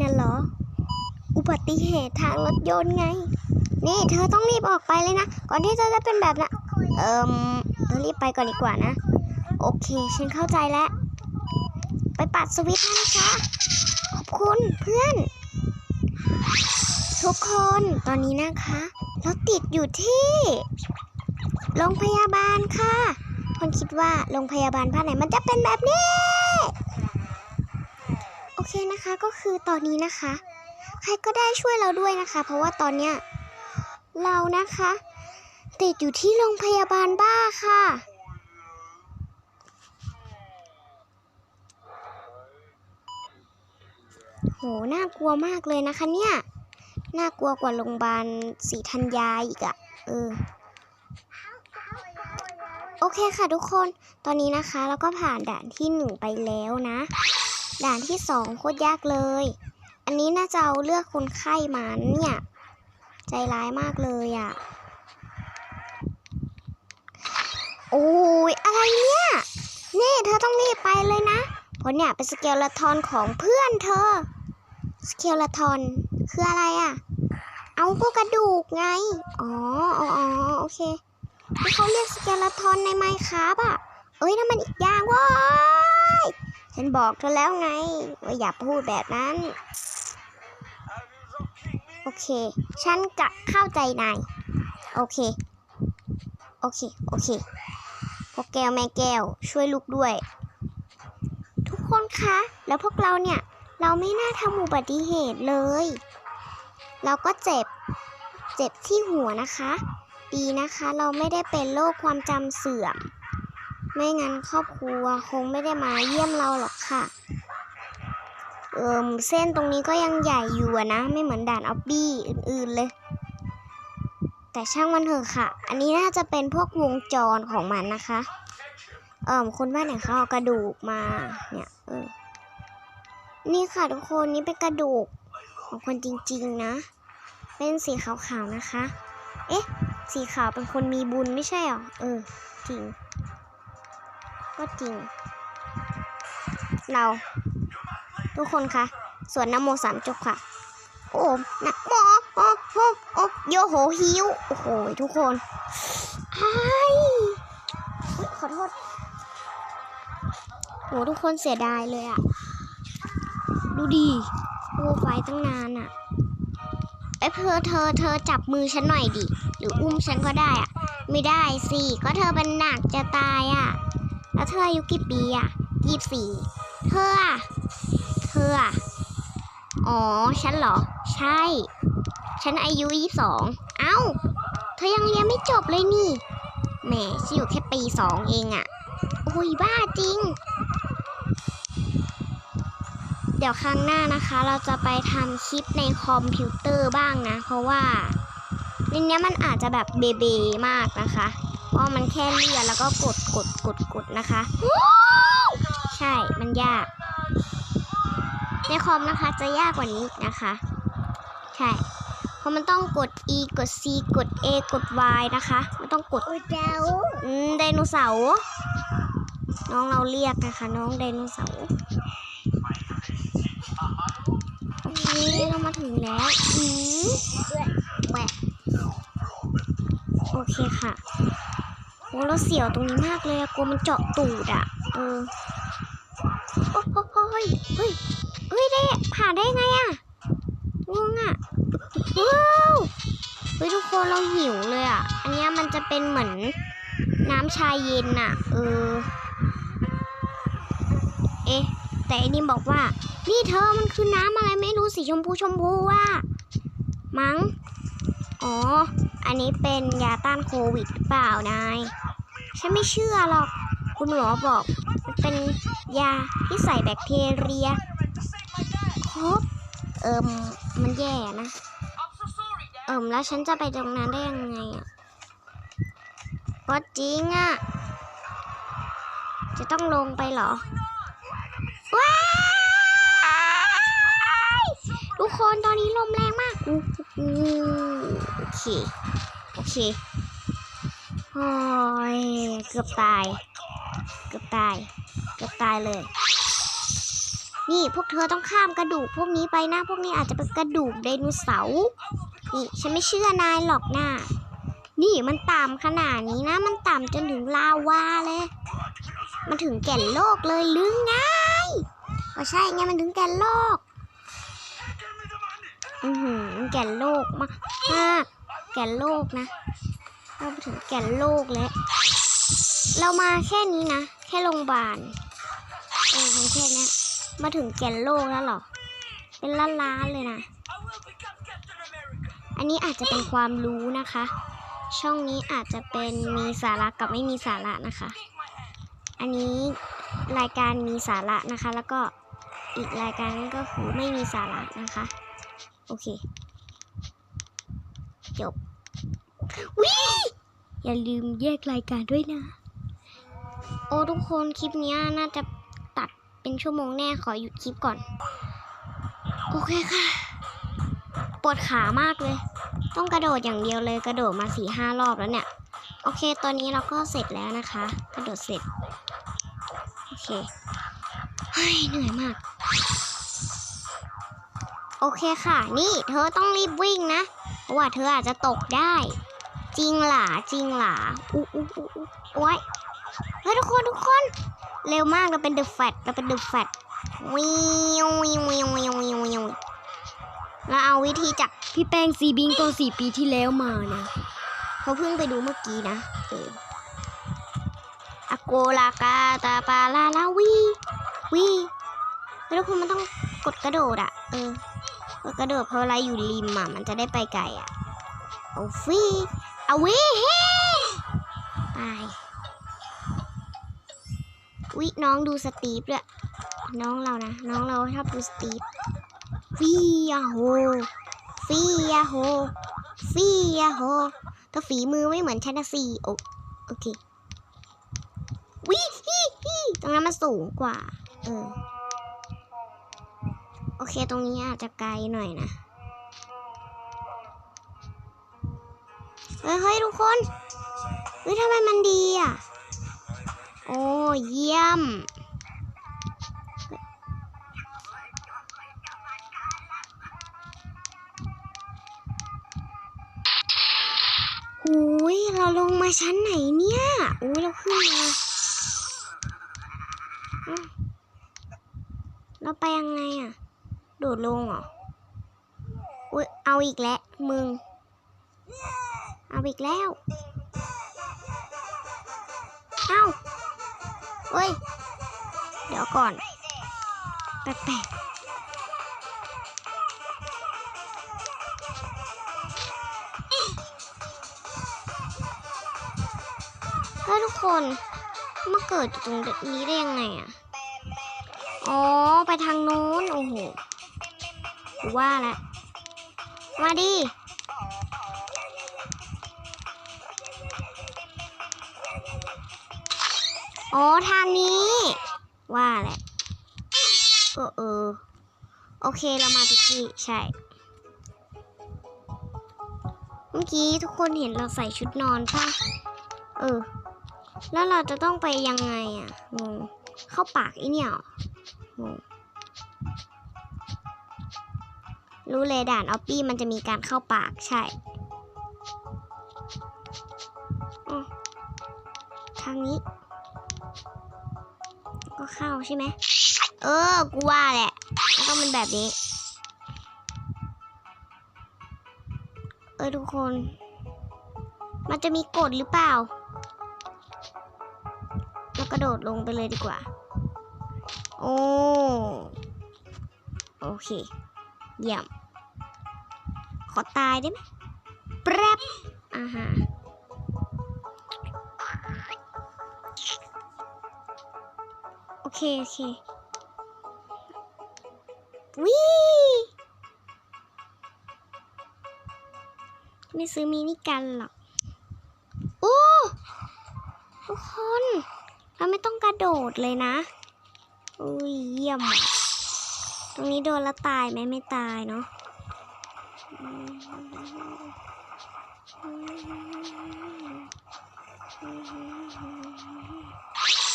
น่ะเหรอ อุบัติเหตุทางรถยนต์ไง นี่เธอต้องรีบออกไปเลยนะ ก่อนที่เธอจะเป็นแบบนะเอิมเธอรีบไปก่อนดีกว่านะ โอเค ฉันเข้าใจแล้ว ไปปัดสวิตช์นะนะคะขอบคุณเพื่อน ทุกคนตอนนี้นะคะเราติดอยู่ที่โรงพยาบาลค่ะ คนคิดว่าโรงพยาบาลภาคไหนมันจะเป็นแบบนี้ อเคนะคะก็คือตอนนี้นะคะ ใครก็ได้ช่วยเราด้วยนะคะ เพราะว่าตอนเนี้ยเรานะคะติดอยู่ที่โรงพยาบาลบ้าค่ะ โห น่ากลัวมากเลยนะคะเนี่ย น่ากลัวกว่าโรงพยาบาลศรีธัญญาอีกอะเออ โอเคค่ะทุกคน ตอนนี้นะคะเราก็ผ่านด่านที่หนึ่งไปแล้วนะ ด่านที่สองโคตรยากเลย อันนี้น่าจะเอาเลือกคนไข้มาเนี่ย ใจร้ายมากเลยอะ่ะ โอ้ยอะไรเนี่ยนี่เธอต้องรีบไปเลยนะเพราะเนี่ยเป็นสเกลทอนของเพื่อนเธอ สเกลทอนคืออะไรอะ่ะ เอาพวกกระดูกไง อ๋ออ๋อโอเคที่เขาเรียกสเกลทอนในไมค์ครับอะ เอ้ยนั่นมันอีกอย่างว้ย ฉันบอกเธอแล้วไง ว่าอย่าพูดแบบนั้น โอเค ฉันกะเข้าใจนาย โอเค โอเค โอเคพวกแก้วแม่แก้ว ช่วยลูกด้วย ทุกคนคะ แล้วพวกเราเนี่ย เราไม่น่าทำอุบัติเหตุเลย เราก็เจ็บ เจ็บที่หัวนะคะ ดีนะคะ เราไม่ได้เป็นโรคความจำเสื่อม ไม่งั้นครอบครัวคงไม่ได้มาเยี่ยมเราหรอกค่ะ เอิมเส้นตรงนี้ก็ยังใหญ่อยู่นะ ไม่เหมือนด่านออบบี้อื่นๆเลย แต่ช่างมันเถอะค่ะ อันนี้น่าจะเป็นพวกวงจรของมันนะคะ เอิมคนบ้านไหนเขาเอากระดูกมา เนี่ย เออ นี่ค่ะทุกคนนี่เป็นกระดูกของคนจริงๆนะ เป็นสีขาวๆนะคะ เอ๊ะ สีขาวเป็นคนมีบุญไม่ใช่หรอ เออ จริง ก็จริง เรา ทุกคนคะสวนนโมสามจบค่ะ โอ้นะโมโอ้โอ้โอ้โยโหฮิว โอ้โห ทุกคนไอ้ขอโทษโหทุกคนเสียดายเลยอะดูดีโอ้ไฟตั้งนานอะไอ้ยเธอเธอเธอจับมือฉันหน่อยดิ หรืออุ้มฉันก็ได้อะไม่ได้สิ ก็เธอเป็นหนักจะตายอะ แล้วเธออายุกี่ปีอะยี่สี่เธออะเธออะอ๋อ ฉันเหรอ ใช่ ฉันอายุยี่สอง เอ้า เธอยังเรียนไม่จบเลยนี่ แหมฉันอยู่แค่ปีสองเองอะโอ้ยบ้าจริง เดี๋ยวครั้งหน้านะคะ เราจะไปทำคลิปในคอมพิวเตอร์บ้างนะ เพราะว่าในนี้มันอาจจะแบบเบเบมากนะคะ เพราะมันแค่เลื่อนแล้วก็กดกดกดกดนะคะ ใช่มันยาก ในคอมนะคะจะยากกว่านี้นะคะ ใช่เพราะมันต้องกด E กด C กด A กด Y นะคะมันต้องกดอืมไดโนเสาร์น้องเราเรียกนะคะ น้องไดโนเสาร์โอเคเรามาถึงแล้วอืมแหวะโอเคค่ะ โอ้เราเสียวตรงนี้มากเลยอะกลัวมันเจาะตูดอะเออโอ้โหเฮ้ยเฮ้ยเฮ้ยได้ผ่านได้ไงอะงงอะว้าวเฮ้ยทุกคนเราหิวเลยอะอันนี้มันจะเป็นเหมือนน้ำชาเย็นน่ะเออ เอ๊ะแต่อันนี้บอกว่า นี่เธอมันคือน้ำอะไรไม่รู้สีชมพูชมพูว่ามัง้ง อ๋อ อันนี้เป็นยาต้านโควิดหรือเปล่านาย ฉันไม่เชื่อหรอก คุณหมอบอก มันเป็นยาที่ใส่แบคทีเรียครบเอิมมันแย่นะ เอิมแล้วฉันจะไปตรงนั้นได้ยังไงอะก็จริงอะ จะต้องลงไปเหรอ ว้ายทุกคนตอนนี้ลมแรงมาก โอเค โอเค โอ้ยเกือบตาย เกือบตาย เกือบตายเลย นี่พวกเธอต้องข้ามกระดูกพวกนี้ไปนะ พวกนี้อาจจะเป็นกระดูกไดโนเสาร์นี่ฉันไม่เชื่อนายหรอกนะนี่มันต่ำขนาดนี้นะ มันต่ำจนถึงลาวาเลย มันถึงแก่นโลกเลยหรือไงก็ใช่ไงมันถึงแก่นโลก อือหือแก่นโลกมากแก่นโลกนะ เราไปถึงแก่นโลกแล้ว เรามาแค่นี้นะ แค่โรงพยาบาลเออแค่นี้มาถึงแก่นโลกแล้วหรอ เป็นล้านล้านๆเลยนะ อันนี้อาจจะเป็นความรู้นะคะ ช่องนี้อาจจะเป็นมีสาระกับไม่มีสาระนะคะ อันนี้รายการมีสาระนะคะ แล้วก็อีกรายการนึงก็คือไม่มีสาระนะคะ โอเค จบวิ่ง อย่าลืมแยกรายการด้วยนะ โอ้ทุกคนคลิปนี้น่าจะตัดเป็นชั่วโมงแน่ขอหยุดคลิปก่อน โอเคค่ะ ปวดขามากเลย ต้องกระโดดอย่างเดียวเลยกระโดดมาสี่ห้ารอบแล้วเนี่ย โอเค ตอนนี้เราก็เสร็จแล้วนะคะ กระโดดเสร็จ โอเคเฮ้ยเหนื่อยมาก โอเคค่ะ นี่เธอต้องรีบวิ่งนะ เพราะว่าเธออาจจะตกได้ จริงหล่าจริงหล่าอู้อู้อู้อู้โอ้ยเฮ้ยทุกคนทุกคน เร็วมากเราเป็นเดอะแฟตเราเป็นเดอะแฟตวิววิววิววิววิววิวแล้วเอาวิธีจากพี่แป้งซีบิงตัวสี่ปีที่แล้วมานะเขาเพิ่งไปดูเมื่อกี้นะเอออาโกลากาตาปาลาลาวีวีแล้วคุณมันต้องกดกระโดดอะ เออกดกระโดดเพราะอะไรอยู่ริมอะ มันจะได้ไปไกลอะเอฟีาวีเฮ้ไปวิน้องดูสตีฟด้วยน้องเรานะ น้องเราชอบดูสตีฟฟียาโฮฟียาโฮฟียาโฮถ้าฝีมือไม่เหมือนฉันนะสิโอโอเควิฮีฮีตรงนั้นมันสูงกว่า เออ โอเค ตรงนี้อาจจะไกลหน่อยนะ เฮ้ยเฮ้ยทุกคนเฮ้ยทำไมมันดีอะ โอ้เยี่ยม หูย เราลงมาชั้นไหนเนี่ยอุ้ยเราขึ้นมาเราไปยังไงอะโดดลงเหรอ อุ้ยเอาอีกแล้วมึง เอาอีกแล้ว เอาเฮ้ย เดี๋ยวก่อน แปลกๆเฮ้ยทุกคน มาเกิดอยู่ตรงนี้ได้ยังไงอะอ๋อ ไปทางนู้น โอ้โหกูว่าแล้วมาดิ อ๋อทางนี้ ว่าแหละเออเออโอเคเรามาทุกที่ใช่ เมื่อกี้ทุกคนเห็นเราใส่ชุดนอนป่ะ เออ แล้วเราจะต้องไปยังไงอะงงเข้าปากไอเนี่ยงงรู้เลยด่านออปปี้มันจะมีการเข้าปากใช่ ทางนี้ ก็เข้าใช่ไหม เออ กูว่าแหละมันต้องเป็นแบบนี้ เออทุกคน มันจะมีกฎหรือเปล่าแล้วกระโดดลงไปเลยดีกว่า โอ้ โอเค เยี่ยม ขอตายได้ไหมแป๊บอ่าฮะ โอเคโอเควิไม่ซื้อมินิกันหรอกโอ้ทุกคนเราไม่ต้องกระโดดเลยนะ อุ้ยเยี่ยมอะตรงนี้โดนแล้วตายไหมไม่ตายเนาะ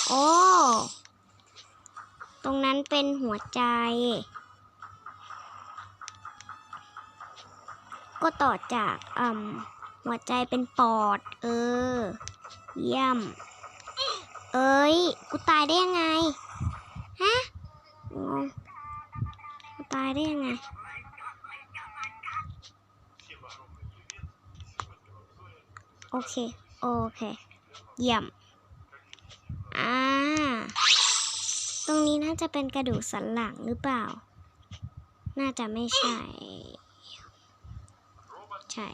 โอ้ตต รงนั้นเป็นหัวใจ ก็ต่อจากอืมหัวใจเป็นปอด เออ เยี่ยม เอ้ย กูตายได้ยังไง ฮะงงกูตายได้ยังไงโอเค โอเค เยี่ยม อ่า ตรงนี้น่าจะเป็นกระดูกสันหลังหรือเปล่า น่าจะไม่ใช่ ใช่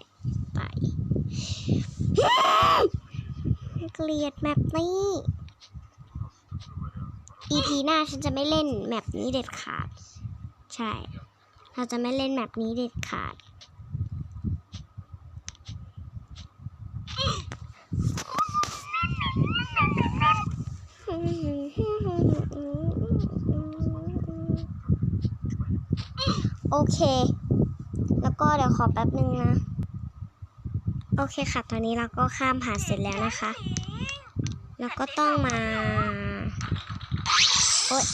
ไป เกลียดแมปนี้ EP หน้าฉันจะไม่เล่นแมปนี้เด็ดขาด ใช่ เราจะไม่เล่นแมปนี้เด็ดขาด โอเค แล้วก็เดี๋ยวขอแป๊บนึงนะ โอเคค่ะ ตอนนี้เราก็ข้ามผ่านเสร็จแล้วนะคะ แล้วก็ต้องมา โอ๊ย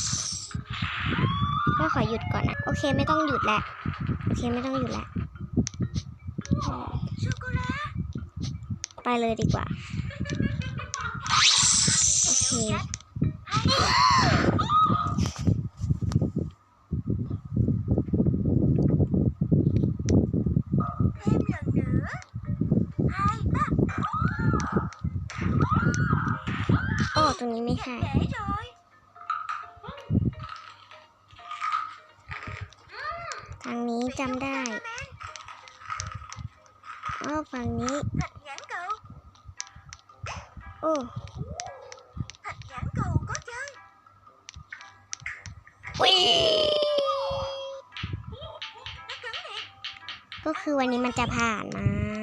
ก็ขอหยุดก่อนนะ โอเคไม่ต้องหยุดแล้ว โอเคไม่ต้องหยุดแล้ว ไปเลยดีกว่า โอเค ตรงนี้ไม่ใช่ để rồi ทางนี้จำได้อ้อฝั่งนี้ thạch nhãn cầu โอ้ thạch nhãn cầu có chơi วิ nó cứng thiệt ก็คือวันนี้มันจะผ่านไหม mì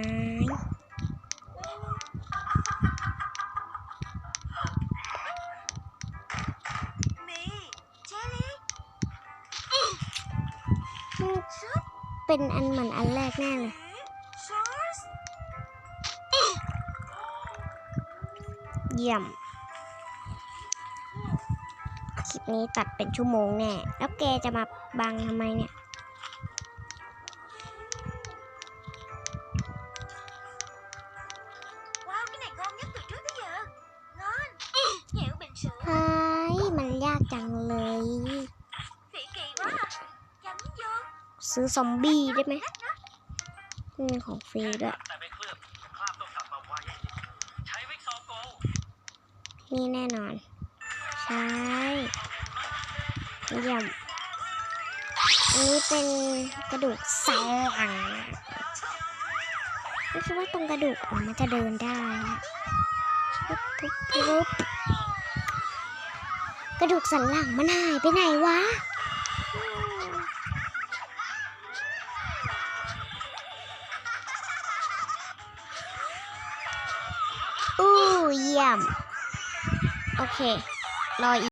เป็นอันเหมือนอันแรกแน่เลยเยี่ยม คลิปนี้ตัดเป็นชั่วโมงแน่ แล้วแกจะมาบังทำไมเนี่ย ซื้อซอมบี้ได้ไหมนี่ของฟรีด้วยนี่แน่นอน ใช่เยี่ยมอันนี้เป็นกระดูกสันหลังไม่คิดว่าตรงกระดูกอ๋อมันจะเดินได้ปุ๊บปุ๊บปุ๊บกระดูกสันหลังมันหายไปไหนวะ ยี่ยม โอเค รออีก